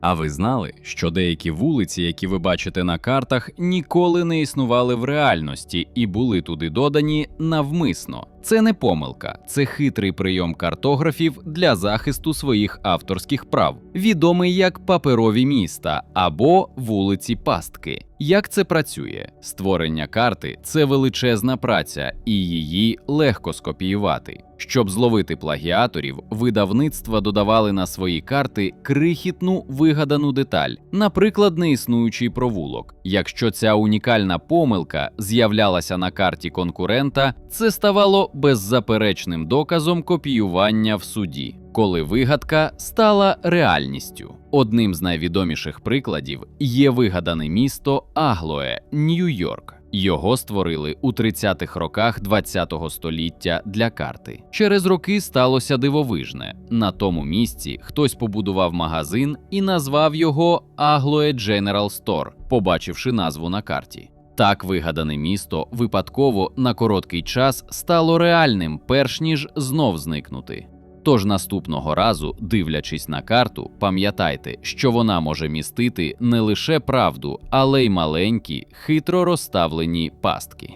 А ви знали, що деякі вулиці, які ви бачите на картах, ніколи не існували в реальності і були туди додані навмисно. Це не помилка, це хитрий прийом картографів для захисту своїх авторських прав, відомий як паперові міста або вулиці пастки. Як це працює? Створення карти це величезна праця, і її легко скопіювати. Щоб зловити плагіаторів, видавництва додавали на свої карти крихітну вигадану деталь, наприклад, неіснуючий провулок. Якщо ця унікальна помилка з'являлася на карті конкурента, це ставало беззаперечним доказом копіювання в суді, коли вигадка стала реальністю. Одним з найвідоміших прикладів є вигадане місто Аглоє, Нью-Йорк. Його створили у 30-х роках ХХ століття для карти. Через роки сталося дивовижне. На тому місці хтось побудував магазин і назвав його Agloe General Store, побачивши назву на карті. Так вигадане місто випадково на короткий час стало реальним, перш ніж знов зникнути. Тож наступного разу, дивлячись на карту, пам'ятайте, що вона може містити не лише правду, але й маленькі, хитро розставлені пастки.